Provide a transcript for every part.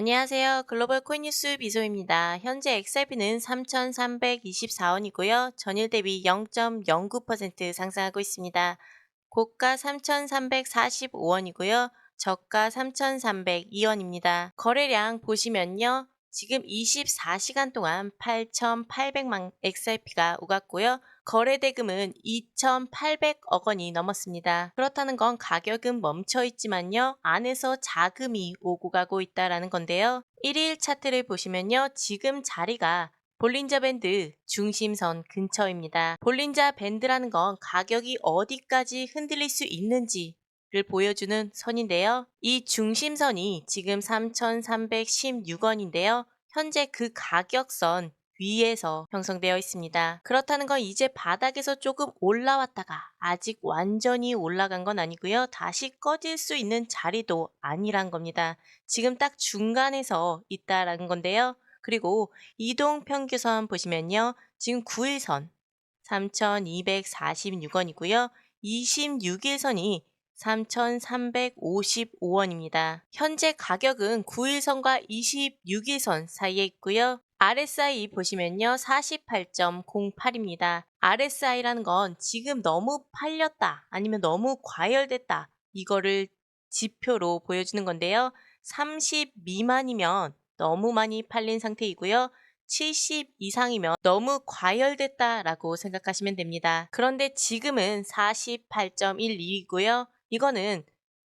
안녕하세요. 글로벌 코인 뉴스 비소입니다. 현재 XRP는 3,324원이고요. 전일 대비 0.09% 상승하고 있습니다. 고가 3,345원이고요. 저가 3,302원입니다. 거래량 보시면요. 지금 24시간 동안 8,800만 XRP가 오갔고요. 거래 대금은 2,800억 원이 넘었습니다. 그렇다는 건 가격은 멈춰 있지만요. 안에서 자금이 오고 가고 있다라는 건데요. 1일 차트를 보시면요. 지금 자리가 볼린저 밴드 중심선 근처입니다. 볼린저 밴드라는 건 가격이 어디까지 흔들릴 수 있는지 를 보여주는 선인데요. 이 중심선이 지금 3,316원인데요. 현재 그 가격선 위에서 형성되어 있습니다. 그렇다는 건 이제 바닥에서 조금 올라왔다가 아직 완전히 올라간 건 아니고요. 다시 꺼질 수 있는 자리도 아니란 겁니다. 지금 딱 중간에서 있다라는 건데요. 그리고 이동 평균선 보시면요. 지금 9일선 3,246원이고요. 26일선이 3,355원입니다. 현재 가격은 9일선과 26일선 사이에 있고요. RSI 보시면요. 48.08입니다. RSI라는 건 지금 너무 팔렸다 아니면 너무 과열됐다 이거를 지표로 보여주는 건데요. 30 미만이면 너무 많이 팔린 상태이고요. 70 이상이면 너무 과열됐다라고 생각하시면 됩니다. 그런데 지금은 48.12이고요. 이거는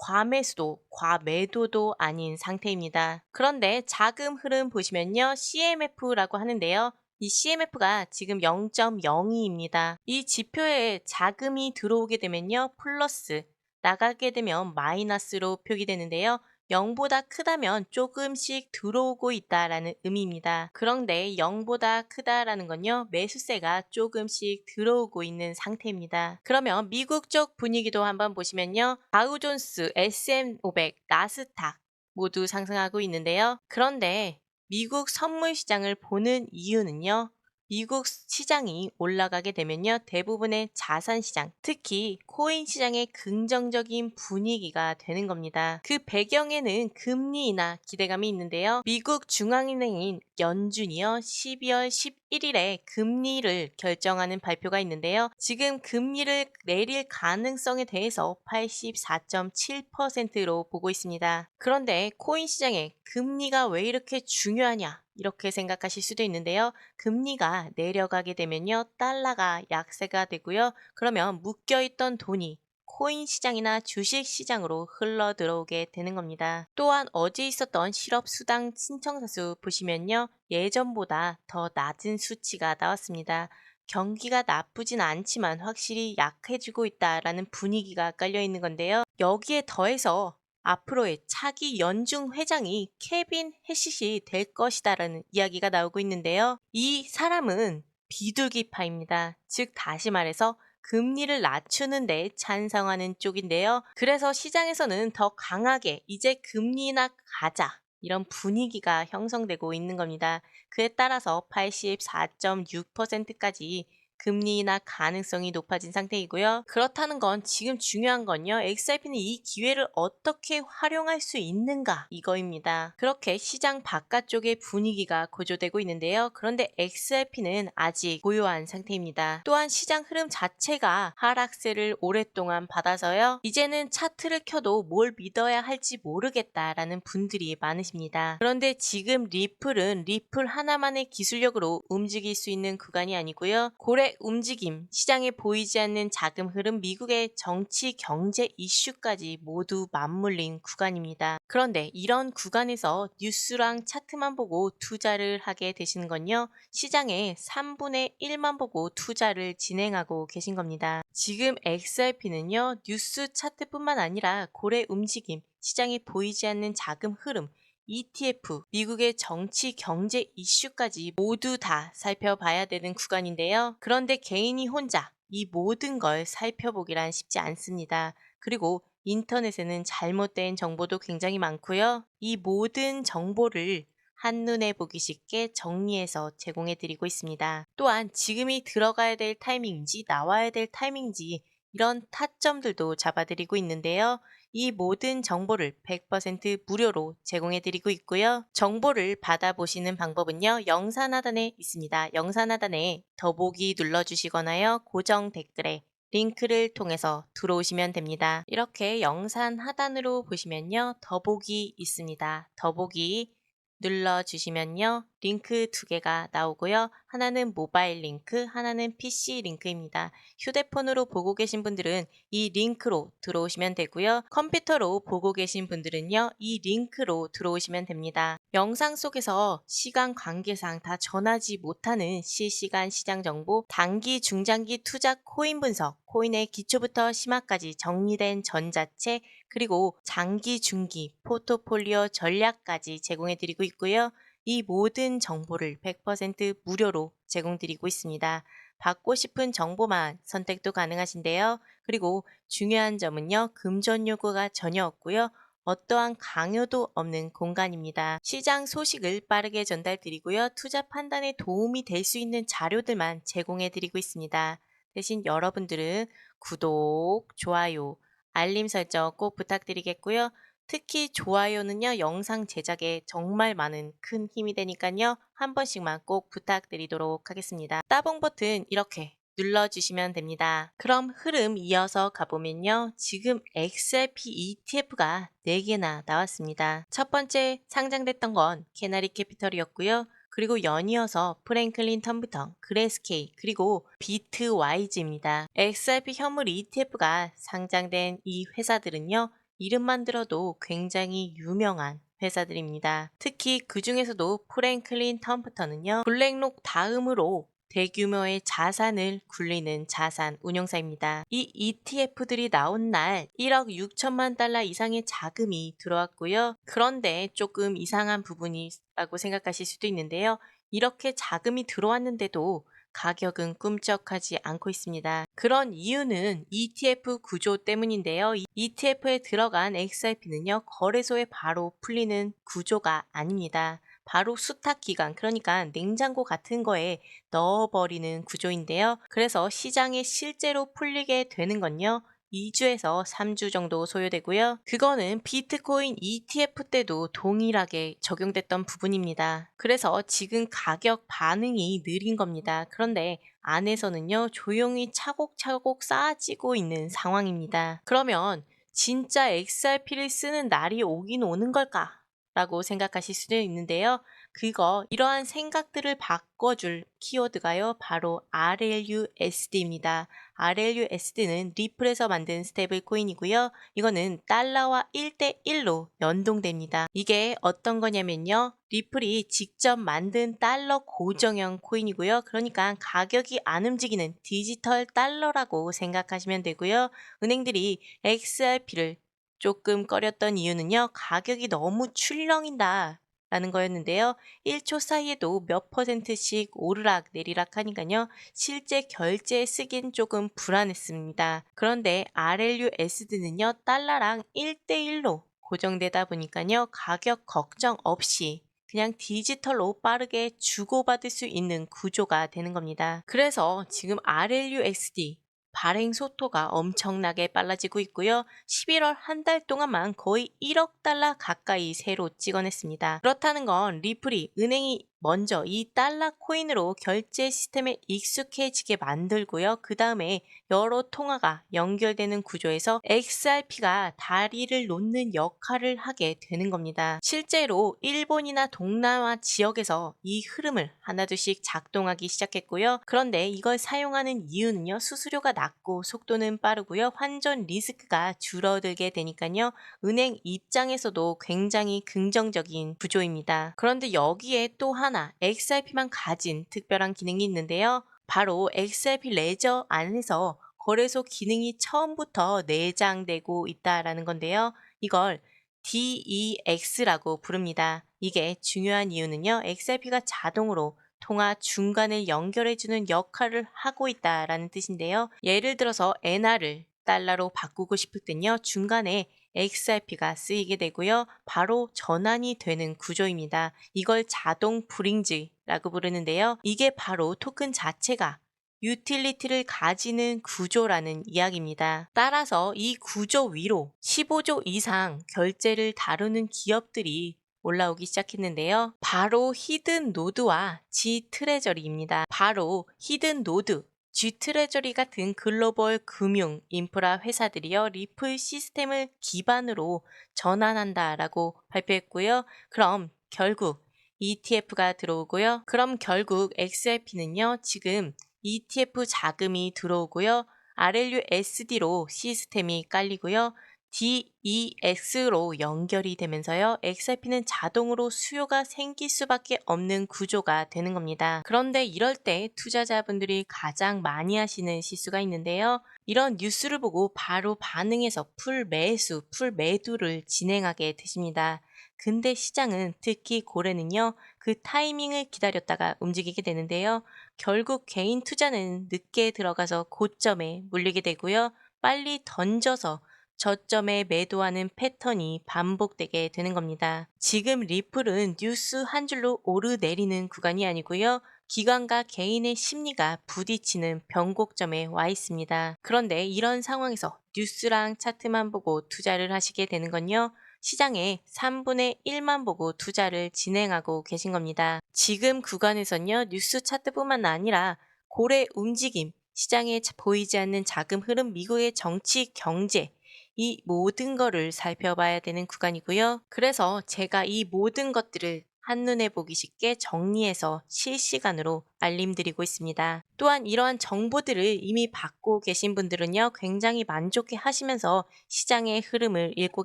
과매수도, 과매도도 아닌 상태입니다. 그런데 자금 흐름 보시면요. CMF라고 하는데요. 이 CMF가 지금 0.02입니다. 이 지표에 자금이 들어오게 되면요. 플러스, 나가게 되면 마이너스로 표기되는데요. 0보다 크다면 조금씩 들어오고 있다라는 의미입니다. 그런데 0보다 크다라는 건요. 매수세가 조금씩 들어오고 있는 상태입니다. 그러면 미국 쪽 분위기도 한번 보시면요. 다우존스, SM500, 나스닥 모두 상승하고 있는데요. 그런데 미국 선물 시장을 보는 이유는요. 미국 시장이 올라가게 되면요. 대부분의 자산 시장, 특히 코인 시장의 긍정적인 분위기가 되는 겁니다. 그 배경에는 금리 인하 기대감이 있는데요. 미국 중앙은행인 연준이요. 12월 11일에 금리를 결정하는 발표가 있는데요. 지금 금리를 내릴 가능성에 대해서 84.7%로 보고 있습니다. 그런데 코인 시장에 금리가 왜 이렇게 중요하냐? 이렇게 생각하실 수도 있는데요. 금리가 내려가게 되면요. 달러가 약세가 되고요. 그러면 묶여있던 돈이 코인 시장이나 주식 시장으로 흘러 들어오게 되는 겁니다. 또한 어제 있었던 실업 수당 신청자 수 보시면요. 예전보다 더 낮은 수치가 나왔습니다. 경기가 나쁘진 않지만 확실히 약해지고 있다라는 분위기가 깔려 있는 건데요. 여기에 더해서 앞으로의 차기 연중 회장이 케빈 해시시 될 것이다라는 이야기가 나오고 있는데요. 이 사람은 비둘기파입니다. 즉 다시 말해서 금리를 낮추는데 찬성하는 쪽인데요. 그래서 시장에서는 더 강하게 이제 금리나 가자 이런 분위기가 형성되고 있는 겁니다. 그에 따라서 84.6%까지 금리 인하 가능성이 높아진 상태이고요. 그렇다는 건 지금 중요한 건요. XRP는 이 기회를 어떻게 활용할 수 있는가 이거입니다. 그렇게 시장 바깥쪽의 분위기가 고조되고 있는데요. 그런데 XRP는 아직 고요한 상태입니다. 또한 시장 흐름 자체가 하락세를 오랫동안 받아서요. 이제는 차트를 켜도 뭘 믿어야 할지 모르겠다라는 분들이 많으십니다. 그런데 지금 리플은 리플 하나만의 기술력으로 움직일 수 있는 구간이 아니고요. 고래 움직임, 시장에 보이지 않는 자금 흐름, 미국의 정치, 경제 이슈까지 모두 맞물린 구간입니다. 그런데 이런 구간에서 뉴스랑 차트만 보고 투자를 하게 되시는 건요. 시장의 3분의 1만 보고 투자를 진행하고 계신 겁니다. 지금 XRP는요. 뉴스 차트뿐만 아니라 고래 움직임, 시장에 보이지 않는 자금 흐름, ETF, 미국의 정치, 경제 이슈까지 모두 다 살펴봐야 되는 구간인데요. 그런데 개인이 혼자 이 모든 걸 살펴보기란 쉽지 않습니다. 그리고 인터넷에는 잘못된 정보도 굉장히 많고요. 이 모든 정보를 한눈에 보기 쉽게 정리해서 제공해 드리고 있습니다. 또한 지금이 들어가야 될 타이밍인지 나와야 될 타이밍인지 이런 타점들도 잡아드리고 있는데요. 이 모든 정보를 100% 무료로 제공해 드리고 있고요. 정보를 받아보시는 방법은요. 영상 하단에 있습니다. 영상 하단에 더보기 눌러주시거나요. 고정 댓글에 링크를 통해서 들어오시면 됩니다. 이렇게 영상 하단으로 보시면요. 더보기 있습니다. 더보기 눌러주시면요. 링크 두 개가 나오고요. 하나는 모바일 링크, 하나는 PC 링크입니다. 휴대폰으로 보고 계신 분들은 이 링크로 들어오시면 되고요. 컴퓨터로 보고 계신 분들은요. 이 링크로 들어오시면 됩니다. 영상 속에서 시간 관계상 다 전하지 못하는 실시간 시장 정보, 단기, 중장기 투자 코인 분석, 코인의 기초부터 심화까지 정리된 전자책, 그리고 장기, 중기, 포트폴리오 전략까지 제공해 드리고 있고요. 이 모든 정보를 100% 무료로 제공드리고 있습니다. 받고 싶은 정보만 선택도 가능하신데요. 그리고 중요한 점은요. 금전 요구가 전혀 없고요. 어떠한 강요도 없는 공간입니다. 시장 소식을 빠르게 전달드리고요. 투자 판단에 도움이 될 수 있는 자료들만 제공해 드리고 있습니다. 대신 여러분들은 구독, 좋아요, 알림 설정 꼭 부탁드리겠고요. 특히 좋아요는요, 영상 제작에 정말 많은 큰 힘이 되니까요, 한 번씩만 꼭 부탁드리도록 하겠습니다. 따봉 버튼 이렇게 눌러주시면 됩니다. 그럼 흐름 이어서 가보면요. 지금 XRP ETF가 4개나 나왔습니다. 첫 번째 상장됐던 건 캐나리 캐피털이었고요. 그리고 연이어서 프랭클린 텀부턴, 그레스케이, 그리고 비트와이즈입니다. XRP 현물 ETF가 상장된 이 회사들은요. 이름만 들어도 굉장히 유명한 회사들입니다. 특히 그 중에서도 프랭클린 텀프턴은요. 블랙록 다음으로 대규모의 자산을 굴리는 자산 운용사입니다. 이 ETF들이 나온 날 1억 6천만 달러 이상의 자금이 들어왔고요. 그런데 조금 이상한 부분이라고 생각하실 수도 있는데요. 이렇게 자금이 들어왔는데도 가격은 꿈쩍하지 않고 있습니다. 그런 이유는 ETF 구조 때문인데요. ETF에 들어간 XRP는요, 거래소에 바로 풀리는 구조가 아닙니다. 바로 수탁 기간, 그러니까 냉장고 같은 거에 넣어버리는 구조인데요. 그래서 시장에 실제로 풀리게 되는 건요. 2주에서 3주 정도 소요되고요. 그거는 비트코인 ETF 때도 동일하게 적용됐던 부분입니다. 그래서 지금 가격 반응이 느린 겁니다. 그런데 안에서는요, 조용히 차곡차곡 쌓아지고 있는 상황입니다. 그러면 진짜 XRP를 쓰는 날이 오긴 오는 걸까? 라고 생각하실 수도 있는데요. 그거 이러한 생각들을 바꿔줄 키워드가요. 바로 RLUSD입니다. RLUSD는 리플에서 만든 스테이블 코인이고요. 이거는 달러와 1대1로 연동됩니다. 이게 어떤 거냐면요. 리플이 직접 만든 달러 고정형 코인이고요. 그러니까 가격이 안 움직이는 디지털 달러라고 생각하시면 되고요. 은행들이 XRP를 조금 꺼렸던 이유는요. 가격이 너무 출렁인다. 라는 거였는데요. 1초 사이에도 몇 퍼센트씩 오르락 내리락 하니까요. 실제 결제 쓰긴 조금 불안했습니다. 그런데 RLUSD는요. 달러랑 1대1로 고정되다 보니까요. 가격 걱정 없이 그냥 디지털로 빠르게 주고받을 수 있는 구조가 되는 겁니다. 그래서 지금 RLUSD 발행 속도가 엄청나게 빨라지고 있고요. 11월 한 달 동안만 거의 1억 달러 가까이 새로 찍어냈습니다. 그렇다는 건 리플이 은행이 먼저 이 달러 코인으로 결제 시스템에 익숙해지게 만들고요. 그 다음에 여러 통화가 연결되는 구조에서 XRP가 다리를 놓는 역할을 하게 되는 겁니다. 실제로 일본이나 동남아 지역에서 이 흐름을 하나둘씩 작동하기 시작했고요. 그런데 이걸 사용하는 이유는요. 수수료가 낮고 속도는 빠르고요. 환전 리스크가 줄어들게 되니까요. 은행 입장에서도 굉장히 긍정적인 구조입니다. 그런데 여기에 또 한. 하나 XRP만 가진 특별한 기능이 있는데요. 바로 XRP 레저 안에서 거래소 기능이 처음부터 내장되고 있다라는 건데요. 이걸 DEX라고 부릅니다. 이게 중요한 이유는요. XRP가 자동으로 통화 중간을 연결해주는 역할을 하고 있다라는 뜻인데요. 예를 들어서 엔화를 달러로 바꾸고 싶을 땐요. 중간에 XRP가 쓰이게 되고요. 바로 전환이 되는 구조입니다. 이걸 자동 브링즈라고 부르는데요. 이게 바로 토큰 자체가 유틸리티를 가지는 구조라는 이야기입니다. 따라서 이 구조 위로 15조 이상 결제를 다루는 기업들이 올라오기 시작했는데요. 바로 히든 노드와 G 트레저리입니다. 바로 히든 노드, G 트레저리 같은 글로벌 금융 인프라 회사들이요. 리플 시스템을 기반으로 전환한다라고 발표했고요. 그럼 결국 ETF가 들어오고요. 그럼 결국 XRP는요. 지금 ETF 자금이 들어오고요. RLUSD로 시스템이 깔리고요. DEX로 연결이 되면서요. XRP는 자동으로 수요가 생길 수밖에 없는 구조가 되는 겁니다. 그런데 이럴 때 투자자분들이 가장 많이 하시는 실수가 있는데요. 이런 뉴스를 보고 바로 반응해서 풀 매수, 풀 매도를 진행하게 되십니다. 근데 시장은 특히 고래는요, 그 타이밍을 기다렸다가 움직이게 되는데요. 결국 개인 투자는 늦게 들어가서 고점에 물리게 되고요. 빨리 던져서 저점에 매도하는 패턴이 반복되게 되는 겁니다. 지금 리플은 뉴스 한 줄로 오르내리는 구간이 아니고요. 기관과 개인의 심리가 부딪히는 변곡점에 와 있습니다. 그런데 이런 상황에서 뉴스랑 차트만 보고 투자를 하시게 되는 건요. 시장의 3분의 1만 보고 투자를 진행하고 계신 겁니다. 지금 구간에선요, 뉴스 차트뿐만 아니라 고래 움직임, 시장에 보이지 않는 자금 흐름, 미국의 정치, 경제, 이 모든 거를 살펴봐야 되는 구간이고요. 그래서 제가 이 모든 것들을 한눈에 보기 쉽게 정리해서 실시간으로 알림드리고 있습니다. 또한 이러한 정보들을 이미 받고 계신 분들은요, 굉장히 만족해 하시면서 시장의 흐름을 읽고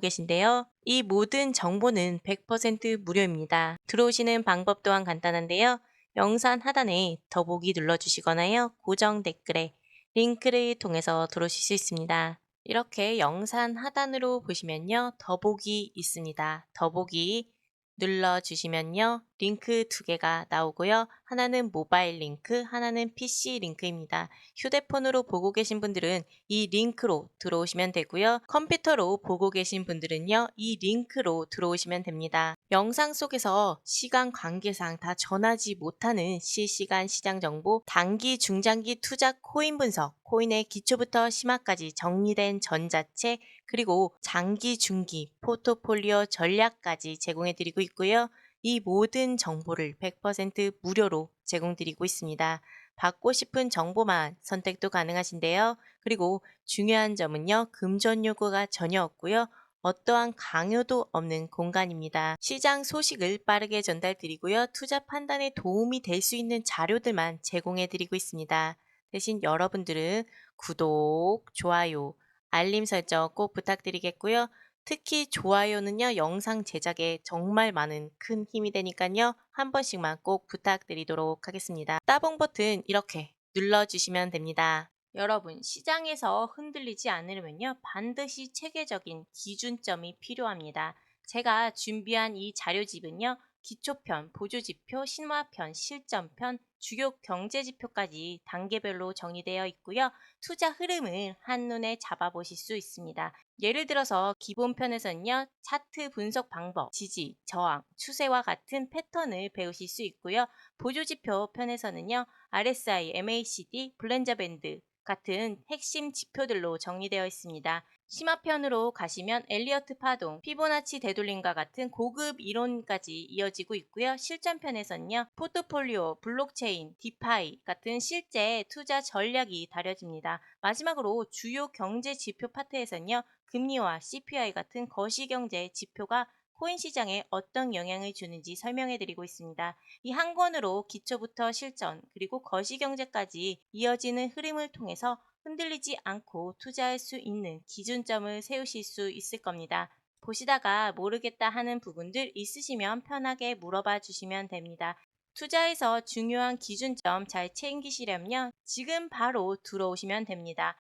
계신데요. 이 모든 정보는 100% 무료입니다. 들어오시는 방법 또한 간단한데요. 영상 하단에 더보기 눌러주시거나요, 고정 댓글에 링크를 통해서 들어오실 수 있습니다. 이렇게 영상 하단으로 보시면요. 더보기 있습니다. 더보기 눌러주시면요. 링크 두 개가 나오고요. 하나는 모바일 링크, 하나는 PC 링크입니다. 휴대폰으로 보고 계신 분들은 이 링크로 들어오시면 되고요. 컴퓨터로 보고 계신 분들은요. 이 링크로 들어오시면 됩니다. 영상 속에서 시간 관계상 다 전하지 못하는 실시간 시장 정보, 단기, 중장기 투자 코인 분석, 코인의 기초부터 심화까지 정리된 전자책, 그리고 장기, 중기, 포트폴리오 전략까지 제공해 드리고 있고요. 이 모든 정보를 100% 무료로 제공드리고 있습니다. 받고 싶은 정보만 선택도 가능하신데요. 그리고 중요한 점은요. 금전 요구가 전혀 없고요. 어떠한 강요도 없는 공간입니다. 시장 소식을 빠르게 전달드리고요. 투자 판단에 도움이 될 수 있는 자료들만 제공해드리고 있습니다. 대신 여러분들은 구독, 좋아요, 알림 설정 꼭 부탁드리겠고요. 특히 좋아요는요, 영상 제작에 정말 많은 큰 힘이 되니까요, 한 번씩만 꼭 부탁드리도록 하겠습니다. 따봉 버튼 이렇게 눌러주시면 됩니다. 여러분, 시장에서 흔들리지 않으려면요, 반드시 체계적인 기준점이 필요합니다. 제가 준비한 이 자료집은요, 기초편, 보조지표, 신화편, 실전편, 주요 경제지표까지 단계별로 정의되어 있고요. 투자 흐름을 한눈에 잡아보실 수 있습니다. 예를 들어서 기본편에서는요. 차트 분석 방법, 지지, 저항, 추세와 같은 패턴을 배우실 수 있고요. 보조지표 편에서는요. RSI, MACD, 블렌저 밴드, 같은 핵심 지표들로 정리되어 있습니다. 심화편으로 가시면 엘리어트 파동, 피보나치 되돌림과 같은 고급 이론까지 이어지고 있고요. 실전편에서는요. 포트폴리오, 블록체인, 디파이 같은 실제 투자 전략이 다뤄집니다. 마지막으로 주요 경제 지표 파트에서는요. 금리와 CPI 같은 거시경제 지표가 코인 시장에 어떤 영향을 주는지 설명해 드리고 있습니다. 이 한 권으로 기초부터 실전 그리고 거시경제까지 이어지는 흐름을 통해서 흔들리지 않고 투자할 수 있는 기준점을 세우실 수 있을 겁니다. 보시다가 모르겠다 하는 부분들 있으시면 편하게 물어봐 주시면 됩니다. 투자에서 중요한 기준점 잘 챙기시려면요. 지금 바로 들어오시면 됩니다.